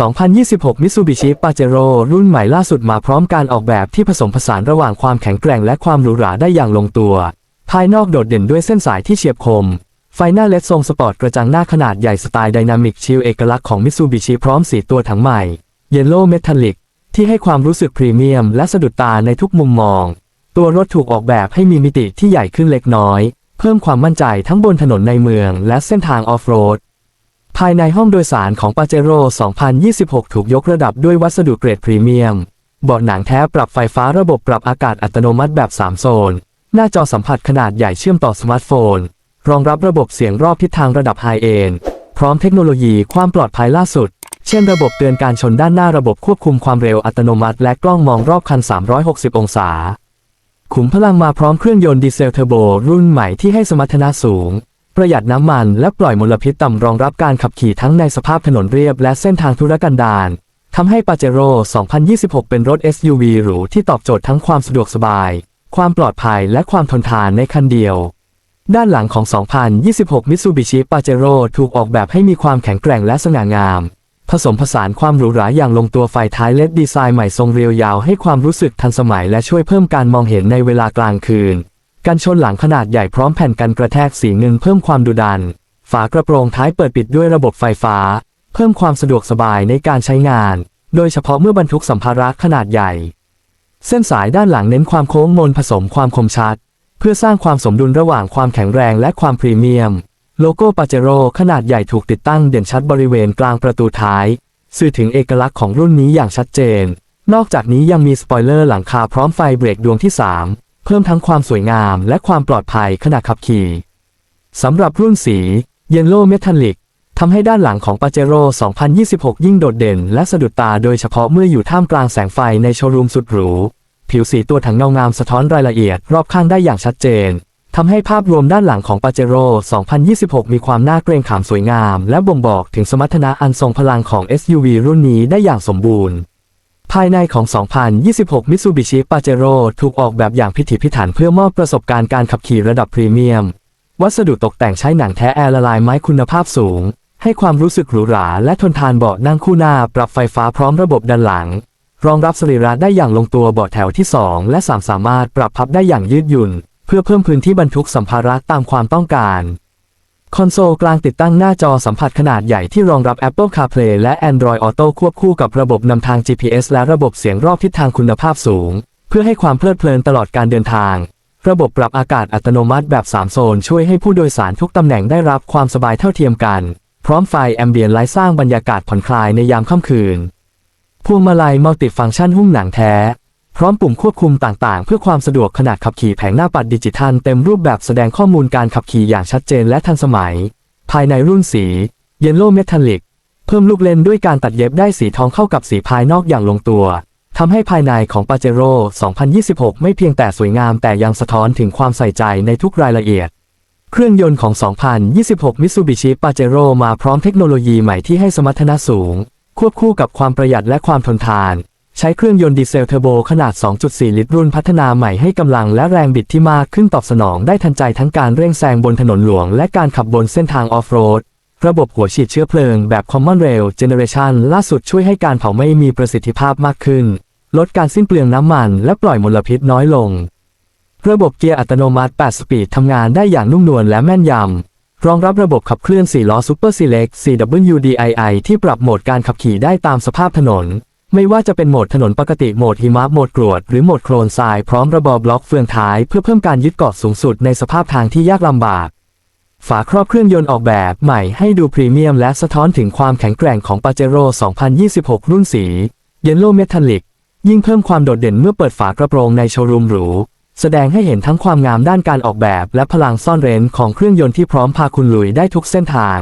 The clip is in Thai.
2026 Mitsubishi Pajero รุ่นใหม่ล่าสุดมาพร้อมการออกแบบที่ผสมผสานระหว่างความแข็งแกร่งและความหรูหราได้อย่างลงตัว ภายนอกโดดเด่นด้วยเส้นสายที่เฉียบคม ไฟหน้าเลดทรงสปอร์ตกระจังหน้าขนาดใหญ่สไตล์ไดนามิกชิลเอกลักษณ์ของ Mitsubishi พร้อมสีตัวถังใหม่ Yellow Metallic ที่ให้ความรู้สึกพรีเมียมและสะดุดตาในทุกมุมมอง ตัวรถถูกออกแบบให้มีมิติที่ใหญ่ขึ้นเล็กน้อย เพิ่มความมั่นใจทั้งบนถนนในเมืองและเส้นทางออฟโรด ภายในห้องโดยสารของ Pajero 2026 ถูกยกระดับด้วยวัสดุเกรดพรีเมียม เบาะหนังแท้ปรับไฟฟ้าระบบปรับอากาศอัตโนมัติแบบ 3 โซน หน้าจอสัมผัสขนาดใหญ่เชื่อมต่อสมาร์ทโฟน รองรับระบบเสียงรอบทิศทางระดับไฮเอนพร้อมเทคโนโลยีความปลอดภัยล่าสุด เช่นระบบเตือนการชนด้านหน้าระบบควบคุมความเร็วอัตโนมัติ และกล้องมองรอบคัน 360 องศา ขุมพลังมาพร้อมเครื่องยนต์ดีเซลเทอร์โบรุ่นใหม่ที่ให้สมรรถนะสูง ประหยัดน้ำมันและปล่อยมลพิษต่ำรองรับการขับขี่ทั้งในสภาพถนนเรียบและเส้นทางธุรกันดารทำให้ปาเจโร่2026 เป็นรถ SUV หรูที่ตอบโจทย์ทั้งความสะดวกสบาย ความปลอดภัยและความทนทานในคันเดียว ด้านหลังของ 2026 Mitsubishi Pajero ถูกออกแบบให้มีความแข็งแกร่งและสง่างาม ผสมผสานความหรูหราอย่างลงตัวไฟท้ายเลดดีไซน์ใหม่ทรงเรียวยาวให้ความรู้สึกทันสมัยและช่วยเพิ่มการมองเห็นในเวลากลางคืน กันชนหลังขนาดใหญ่พร้อมแผ่นกันกระแทกสีเงินเพิ่มความดุดัน ฝากระโปรงท้ายเปิดปิดด้วยระบบไฟฟ้า เพิ่มความสะดวกสบายในการใช้งาน โดยเฉพาะเมื่อบรรทุกสัมภาระขนาดใหญ่ เส้นสายด้านหลังเน้นความโค้งมนผสมความคมชัด เพื่อสร้างความสมดุลระหว่างความแข็งแรงและความพรีเมียม โลโก้ปาเจโร่ขนาดใหญ่ถูกติดตั้งเด่นชัดบริเวณกลางประตูท้าย สื่อถึงเอกลักษณ์ของรุ่นนี้อย่างชัดเจน นอกจากนี้ยังมีสปอยเลอร์หลังคาพร้อมไฟเบรกดวงที่ 3 เพิ่มทั้งความสวยงามและความปลอดภัยขณะขับขี่สำหรับรุ่นสี Yellow Metallic ทำให้ด้านหลังของ Pajero 2026 ยิ่งโดดเด่นและสะดุดตาโดยเฉพาะเมื่ออยู่ท่ามกลางแสงไฟในโชว์รูมสุดหรู ผิวสีตัวถังเงางามสะท้อนรายละเอียดรอบข้างได้อย่างชัดเจนทำให้ภาพรวมด้านหลังของ Pajero 2026 มีความน่าเกรงขามสวยงาม และบ่งบอกถึงสมรรถนะอันทรงพลังของ SUV รุ่นนี้ได้อย่างสมบูรณ์ ภายในของ 2026 Mitsubishi Pajero ถูกออกแบบอย่างพิถีพิถันเพื่อมอบประสบการณ์การขับขี่ระดับพรีเมียม วัสดุตกแต่งใช้หนังแท้แอร์ละลายไม้คุณภาพสูง ให้ความรู้สึกหรูหราและทนทานเบาะนั่งคู่หน้าปรับไฟฟ้าพร้อมระบบด้านหลัง รองรับสรีระได้อย่างลงตัวเบาะแถวที่ 2 และ 3 สามารถปรับพับได้อย่างยืดหยุ่น เพื่อเพิ่มพื้นที่บรรทุกสัมภาระตามความต้องการ คอนโซลกลางติดตั้งหน้าจอสัมผัสขนาดใหญ่ที่รองรับ Apple CarPlay และ Android Auto ควบคู่กับระบบนำทาง GPS และระบบเสียงรอบทิศทางคุณภาพสูง เพื่อให้ความเพลิดเพลินตลอดการเดินทาง ระบบปรับอากาศอัตโนมัติแบบ 3 โซน ช่วยให้ผู้โดยสารทุกตำแหน่งได้รับความสบายเท่าเทียมกัน พร้อมไฟแอมเบียนไลท์สร้างบรรยากาศผ่อนคลายในยามค่ำคืน พวงมาลัยมัลติฟังก์ชันหุ้มหนังแท้ พร้อมปุ่มควบคุมต่างๆ เพื่อความสะดวกขนาดขับขี่แผงหน้าปัดดิจิทัลเต็มรูปแบบแสดงข้อมูลการขับขี่อย่างชัดเจนและทันสมัย ภายในรุ่นสี Yellow Metallic เพิ่มลูกเล่นด้วยการตัดเย็บได้สีทองเข้ากับสีภายนอกอย่างลงตัวทำให้ภายในของ Pajero 2026 ไม่เพียงแต่สวยงามแต่ยังสะท้อนถึงความใส่ใจในทุกรายละเอียด เครื่องยนต์ของ 2026 Mitsubishi Pajero มาพร้อมเทคโนโลยีใหม่ที่ให้สมรรถนะสูง ควบคู่กับความประหยัดและความทนทาน ใช้เครื่องยนต์ดีเซลเทอร์โบขนาด 2.4 ลิตรรุ่นพัฒนาใหม่ให้กำลังและแรงบิดที่มากขึ้นตอบสนองได้ทันใจทั้งการเร่งแซงบนถนนหลวง และการขับบนเส้นทางออฟโรด ระบบหัวฉีดเชื้อเพลิงแบบ Common Rail Generation ล่าสุดช่วยให้การเผาไหม้มีประสิทธิภาพมากขึ้น ลดการสิ้นเปลืองน้ำมัน และปล่อยมลพิษน้อยลง ระบบเกียร์อัตโนมัติ 8 สปีดทำงานได้อย่างนุ่มนวลและแม่นยำรองรับระบบขับเคลื่อน4ล้อ Super Select CWDII ที่ปรับโหมดการขับขี่ได้ตามสภาพถนน ไม่ว่าจะเป็นโหมดถนนปกติโหมดหิมะโหมดกรวด หรือโหมดโคลนทรายพร้อมระบบบล็อกเฟืองท้ายเพื่อเพิ่มการยึดเกาะสูงสุดในสภาพทางที่ยากลำบาก ฝาครอบเครื่องยนต์ออกแบบใหม่ให้ดูพรีเมียมและสะท้อนถึงความแข็งแกร่งของ Pajero 2026 รุ่นสี Yellow Metallic ยิ่งเพิ่มความโดดเด่นเมื่อเปิดฝากระโปรงในโชว์รูมหรูแสดงให้เห็นทั้งความงามด้านการออกแบบ และพลังซ่อนเร้นของเครื่องยนต์ที่พร้อมพาคุณลุยได้ทุกเส้นทาง